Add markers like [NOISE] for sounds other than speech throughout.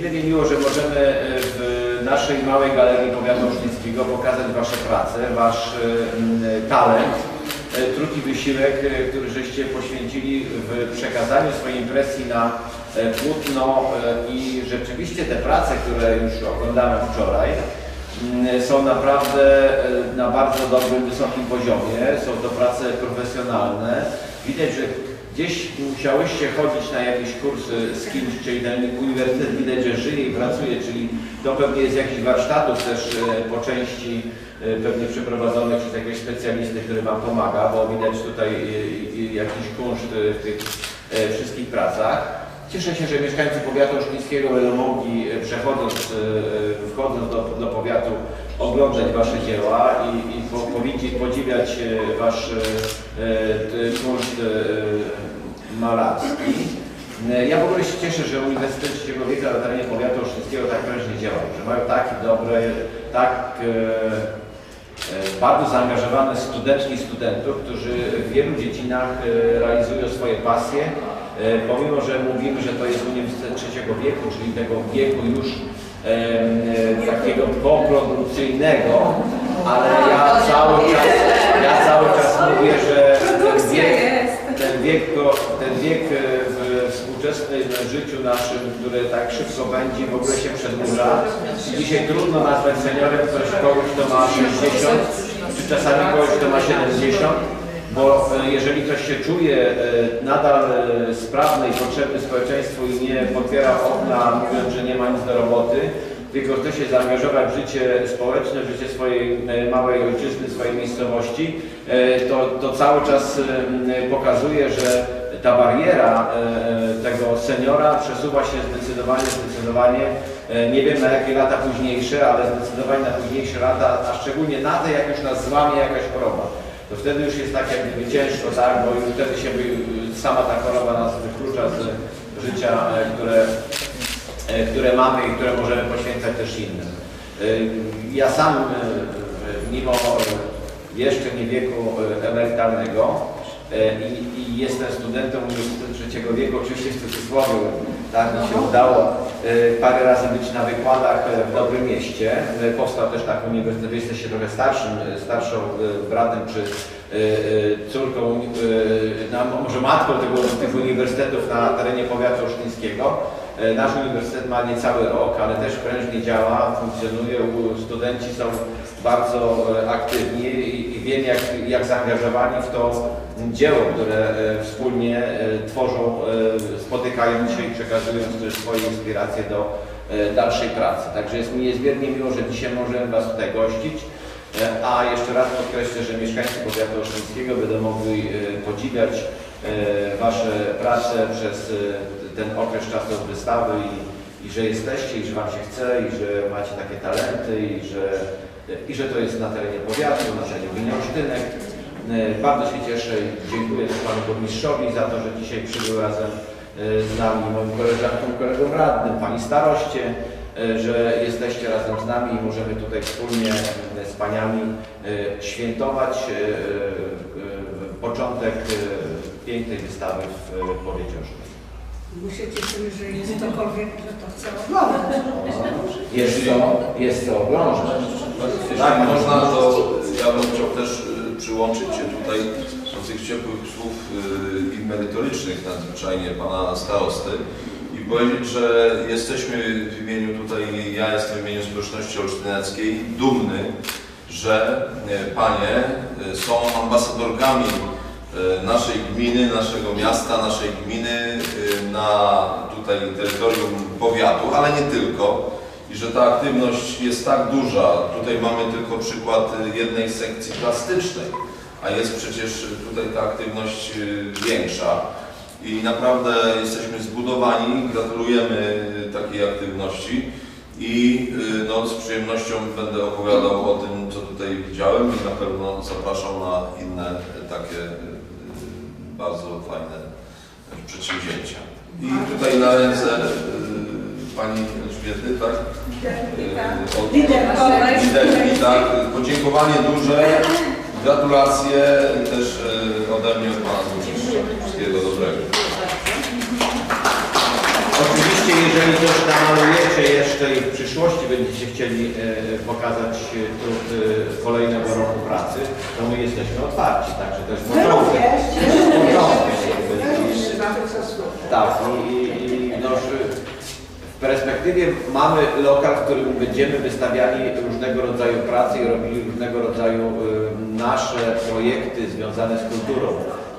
niezmiernie miło, że możemy e, w naszej małej galerii powiatu olsztyńskiego pokazać Wasze prace, Wasz e, talent, e, trud i wysiłek, który żeście poświęcili w przekazaniu swojej impresji na płótno i rzeczywiście te prace, które już oglądałem wczoraj, są naprawdę na bardzo dobrym, wysokim poziomie. Są to prace profesjonalne. Widać, że gdzieś musiałyście chodzić na jakieś kursy z kimś, czyli ten uniwersytet widać, że żyje i pracuje, czyli to pewnie jest jakiś warsztatów też e, po części e, pewnie przeprowadzonych przez jakiegoś specjalisty, który Wam pomaga, bo widać tutaj e, jakiś kunszt w tych wszystkich pracach. Cieszę się, że mieszkańcy powiatu olsztyńskiego będą mogli, e, przechodząc, e, e, wchodząc do, do powiatu, oglądać Wasze dzieła i, i po, powidzieć, podziwiać Wasz kunszt malarski. Ja w ogóle się cieszę, że Uniwersytet Trzeciego na terenie powiatu olsztyńskiego tak prężnie działa, że mają takie dobre, tak bardzo zaangażowane studentki i studentów, którzy w wielu dziedzinach realizują swoje pasje. E, Pomimo, że mówimy, że to jest Uniwersytet Trzeciego Wieku, czyli tego wieku już e, takiego poprodukcyjnego, ale ja cały czas, ja cały czas mówię, że ten wiek, ten wiek, to, ten wiek e, w współczesnym życiu naszym, które tak szybko będzie, w ogóle się przedłuża. Dzisiaj trudno nazwać seniorem ktoś kogoś, kto ma 60, czy czasami kogoś, kto ma 70, bo e, jeżeli ktoś się czuje e, nadal e, sprawny i potrzebny społeczeństwu i nie potwiera okna, mówiąc, że nie ma nic do roboty, tylko chce się zaangażować w życie społeczne, w życie swojej małej ojczyzny, swojej miejscowości, to, to cały czas pokazuje, że ta bariera tego seniora przesuwa się zdecydowanie, zdecydowanie, nie wiem na jakie lata późniejsze, ale zdecydowanie na późniejsze lata, a szczególnie na te, jak już nas złamie jakaś choroba. To wtedy już jest tak jak gdyby ciężko, tak, bo już wtedy się sama ta choroba nas wyklucza z życia, e, które e, które mamy i które możemy poświęcać też innym. E, Ja sam, mimo jeszcze nie wieku emerytalnego i, i jestem studentem Uniwersytetu Trzeciego Wieku, oczywiście w cudzysłowie, tak mi się udało e, parę razy być na wykładach e, w Dobrym Mieście. E, Powstał też taki uniwersytet, jesteście trochę starszym, starszą bratem czy córką, na, może matką tego, tych uniwersytetów na terenie powiatu olsztyńskiego. E, Nasz uniwersytet ma niecały rok, ale też prężnie działa, funkcjonuje. Studenci są bardzo e, aktywni i wiem, jak, jak zaangażowani w to dzieło, które e, wspólnie tworzą, spotykając się i przekazując też swoje inspiracje do dalszej pracy. Także jest mi niezmiernie miło, że dzisiaj możemy Was tutaj gościć. E, A jeszcze raz podkreślę, że mieszkańcy powiatu olsztyńskiego będą mogli e, podziwiać e, Wasze prace przez ten okres czasu wystawy i, i że jesteście, i że Wam się chce, i że macie takie talenty, i że, i że to jest na terenie powiatu, na terenie gminy Bardzo się cieszę i dziękuję też Panu Burmistrzowi za to, że dzisiaj przybył razem z nami, moim koleżankom, kolegom radnym, Pani Staroście, że jesteście razem z nami i możemy tutaj wspólnie e, z Paniami e, świętować e, e, początek e, pięknej wystawy w e. My się cieszymy, że jest ktokolwiek, że to chce oglądać. Jest to, jest to oblążek. Tak, można to, ja bym chciał też y, przyłączyć się tutaj do tych ciepłych słów y, i merytorycznych nadzwyczajnie pana starosty powiedzieć, że jesteśmy w imieniu tutaj, ja jestem w imieniu społeczności olsztyneckiej dumny, że y, panie y, są ambasadorkami y, naszej gminy, naszego miasta, naszej gminy na tutaj terytorium powiatu, ale nie tylko i że ta aktywność jest tak duża. Tutaj mamy tylko przykład jednej sekcji plastycznej, a jest przecież tutaj ta aktywność większa. I naprawdę jesteśmy zbudowani, gratulujemy takiej aktywności i y, no, z przyjemnością będę opowiadał o tym, co tutaj widziałem i na pewno zapraszam na inne takie y, bardzo fajne przedsięwzięcia. I tutaj na ręce y, Pani Elżbiety, tak? Y, od- Liderki. Tak. Podziękowanie duże, gratulacje też y, ode mnie od Pana Oczywiście jeżeli coś namalujecie jeszcze i w przyszłości będziecie chcieli e, pokazać e, trud e, kolejnego roku pracy, to my jesteśmy otwarci, także to jest początek. Tak, i, i, no, w perspektywie mamy lokal, w którym będziemy wystawiali różnego rodzaju prace i robili różnego rodzaju y, nasze projekty związane z kulturą.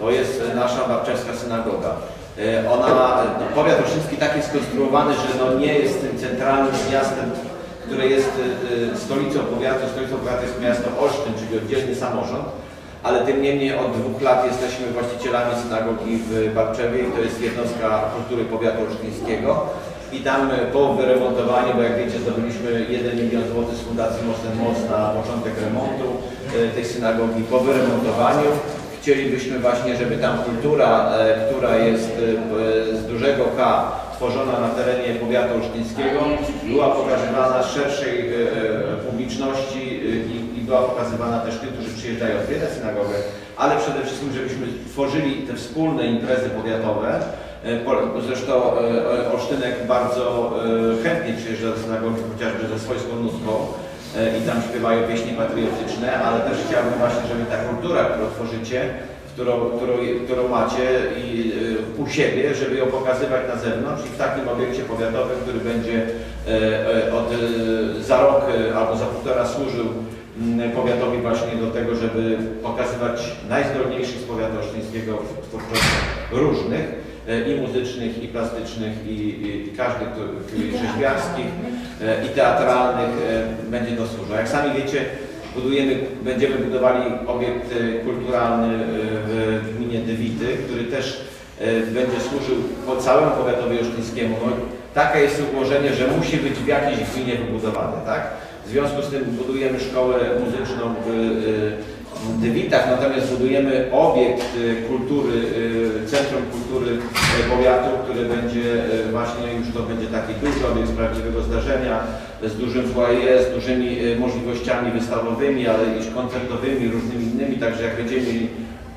To jest e, nasza Barczewska Synagoga. E, Ona, no, powiat olsztyński tak jest skonstruowany, że no, nie jest tym centralnym miastem, które jest e, e, stolicą powiatu. Stolicą powiatu jest miasto Olsztyn, czyli oddzielny samorząd ale tym niemniej od dwóch lat jesteśmy właścicielami synagogi w Barczewie i to jest jednostka kultury powiatu olsztyńskiego. I tam po wyremontowaniu, bo jak wiecie zdobyliśmy 1 milion złotych z Fundacji Most Most na początek remontu tej synagogi, po wyremontowaniu chcielibyśmy właśnie, żeby tam kultura, e, która jest e, z dużego K tworzona na terenie powiatu olsztyńskiego, była pokazywana szerszej e, e, publiczności e, i, i była pokazywana też tym, którzy przyjeżdżają odwiedzać synagogę, ale przede wszystkim, żebyśmy tworzyli te wspólne imprezy powiatowe. E, po- Zresztą e, e, Olsztynek bardzo e, chętnie przyjeżdża do synagogi, chociażby ze swojską nutką e, i tam śpiewają pieśni patriotyczne, ale też chciałbym właśnie, żeby ta kultura, którą tworzycie, którą, którą, którą macie i, y, u siebie, żeby ją pokazywać na zewnątrz i w takim obiekcie powiatowym, który będzie e, e, od, e, za rok e, albo za półtora służył mm, powiatowi właśnie do tego, żeby pokazywać najzdolniejszych z powiatu olsztyńskiego w twórczościach różnych. e, i muzycznych, i plastycznych, i, i, i każdych, tu- i e, i teatralnych e, będzie to służył. Jak sami wiecie, budujemy, będziemy budowali obiekt e, kulturalny e, w gminie Dywity, który też e, będzie służył po całemu powiatowi olsztyńskiemu. No, takie jest ułożenie, że musi być w jakiejś gminie wybudowany, tak? W związku z tym budujemy szkołę muzyczną w e, Dywitach, natomiast budujemy obiekt e, kultury, e, Centrum Kultury e, Powiatu, który będzie właśnie, już to będzie taki duży obiekt z prawdziwego zdarzenia, z dużym foyer, z dużymi możliwościami wystawowymi, ale i koncertowymi, różnymi innymi, także jak będziemy mieli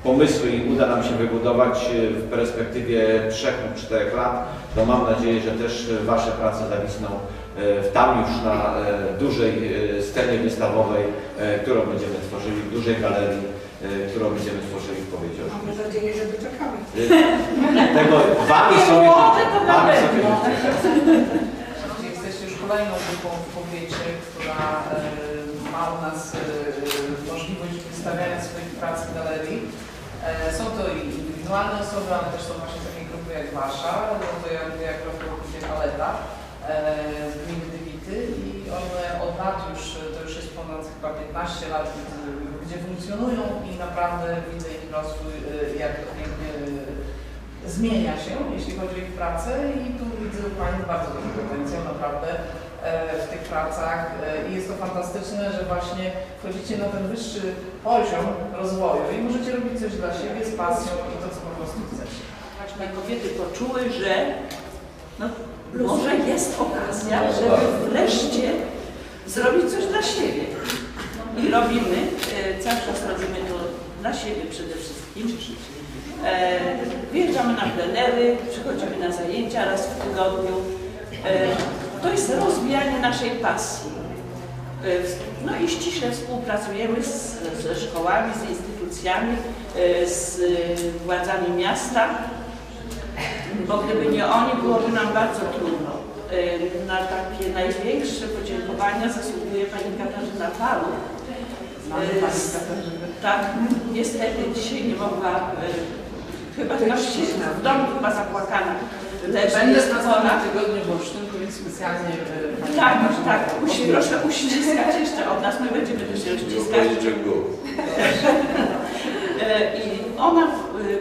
pomysły i uda nam się wybudować w perspektywie 3 lub 4 lat, to mam nadzieję, że też Wasze prace zawisną tam już na dużej scenie wystawowej, którą będziemy tworzyli, w dużej galerii, którą będziemy tworzyli w powiecie Mamy olsztyńskim. nadzieję, że doczekamy. E, Tego Wami sobie. Wami sobie Jesteście już kolejną grupą w powiecie, która e, ma u nas e, możliwość wystawiania swoich prac w galerii. E, Są to i indywidualne osoby, ale też są właśnie takie grupy jak Wasza, no to jak, jak grupie Paleta e, z gminy Dywity i one od lat już, to już jest ponad chyba 15 lat, gdzie- funkcjonują i naprawdę widzę ich rozwój, jak to pięknie e, zmienia się, jeśli chodzi o ich pracę i tu widzę u Pani bardzo duży potencjał naprawdę e, w tych pracach e, i jest to fantastyczne, że właśnie wchodzicie na ten wyższy poziom rozwoju i możecie robić coś dla siebie z pasją i to, co po prostu chcecie. Właśnie kobiety poczuły, że no, może jest okazja, żeby wreszcie zrobić coś dla siebie. I robimy, e, cały czas robimy to dla siebie przede wszystkim. E, na plenery, przychodzimy na zajęcia raz w tygodniu. E, To jest rozwijanie naszej pasji. E, No i ściśle współpracujemy z, ze szkołami, z instytucjami, e, z władzami miasta, bo gdyby nie oni, byłoby nam bardzo trudno. E, Na takie największe podziękowania zasługuje pani Katarzyna Palu. Z- Katarzynę. Tak, niestety dzisiaj nie mogła, e, chyba też w domu chyba zapłakana. Leży, Będę jest w tygodniu w Olsztynku, więc specjalnie e, Tak, tak, musi, proszę uściskać jeszcze od nas, my będziemy też uściskać. E, I ona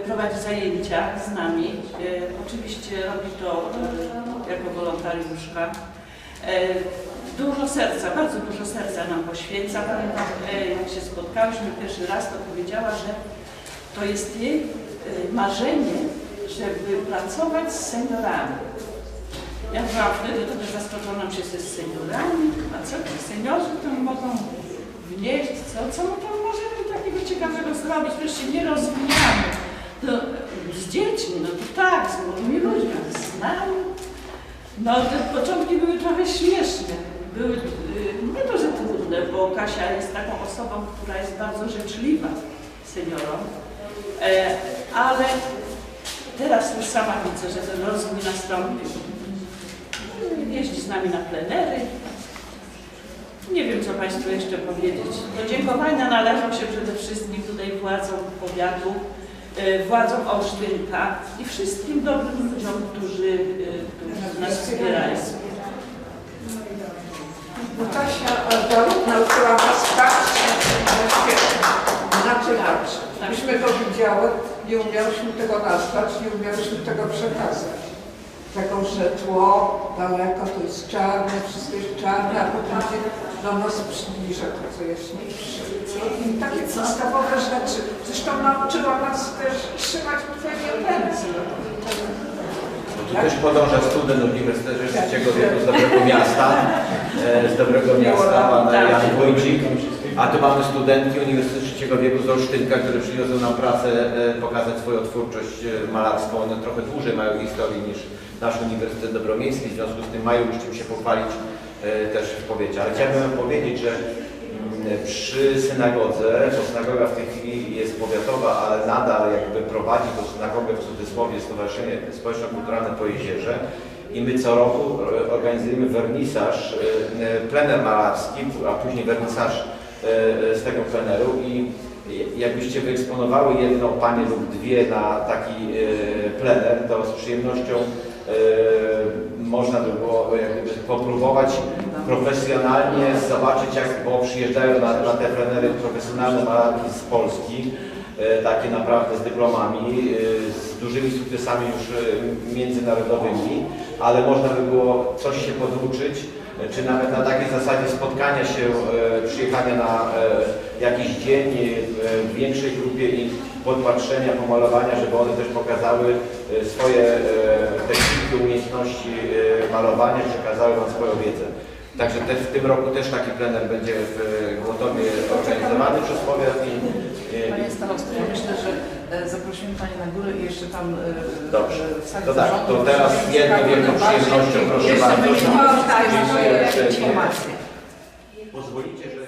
prowadzi zajęcia z nami. E, Oczywiście robi to e, jako wolontariuszka. E, Dużo serca, bardzo dużo serca nam poświęca. Pamiętam, e, jak się spotkałyśmy pierwszy raz, to powiedziała, że to jest jej e, marzenie, żeby pracować z seniorami. Ja byłam wtedy trochę zaskoczona, czy jest z seniorami, a co ci seniorzy tam mogą wnieść, co, co my tam możemy takiego ciekawego zrobić, się nie rozwijamy. Z dziećmi, no to tak, z młodymi ludźmi, z nami. No, te początki były trochę śmieszne. Były, y, nie to, że trudne, bo Kasia jest taką osobą, która jest bardzo życzliwa seniorom, e, ale teraz już sama widzę, że ten rozwój nastąpił. Jeździ z nami na plenery. Nie wiem, co Państwu jeszcze powiedzieć. Podziękowania należą się przede wszystkim tutaj władzom powiatu, władzom Olsztynka i wszystkim dobrym ludziom, którzy, e, którzy nas wspierają. Kasia Alda nauczyła nas patrzeć Tak, patrzeć. tak. Myśmy to widziały, nie umiałyśmy tego nazwać, nie umiałyśmy tego przekazać. Tego, że tło daleko to jest czarne, wszystko jest czarne, a potem się do nas przybliża to, co jest niższe. I takie podstawowe rzeczy. Zresztą nauczyła nas też trzymać ręce. Bo tu też podąża student Uniwersytetu Trzeciego Wieku z dobrego miasta, [LAUGHS] e, z dobrego miasta, pan Tak. Jan Wójcik. A tu mamy studentki Uniwersytetu Trzeciego Wieku z Olsztynka, które przywiozą nam pracę, e, pokazać swoją twórczość e, malarską. One trochę dłużej mają historii niż nasz Uniwersytet Dobromiejski, w związku z tym mają już czym się pochwalić e, też w powiecie. Ale chciałbym powiedzieć, że mm, przy synagodze, bo synagoga w tej chwili jest powiatowa, ale nadal jakby prowadzi tą synagogę w cudzysłowie Stowarzyszenie Społeczno-Kulturalne po Jezierze i my co roku organizujemy wernisaż, plener malarski, a później wernisaż z tego pleneru i jakbyście wyeksponowały jedną panie lub dwie na taki e, plener, to z przyjemnością e, można by było popróbować profesjonalnie zobaczyć, jak, bo przyjeżdżają na, na te plenery profesjonalne malarki z Polski, e, takie naprawdę z dyplomami, e, z dużymi sukcesami już e, międzynarodowymi, ale można by było coś się poduczyć, e, czy nawet na takiej zasadzie spotkania się, e, przyjechania na e, jakiś dzień e, w większej grupie i podpatrzenia, pomalowania, żeby one też pokazały swoje techniki, umiejętności malowania, przekazały Wam swoją wiedzę. Także te, w tym roku też taki plener będzie w e, Głotowie organizowany przez powiat i, i, Panie starosto, ja myślę, że e, zaprosimy Panią na górę i jeszcze tam e, Dobrze. e, w sali To tak, zarządu to teraz będziemy jedną wielką przyjemnością, proszę Jeszcze bardzo. będziemy tak. Informacje. Pozwolicie, że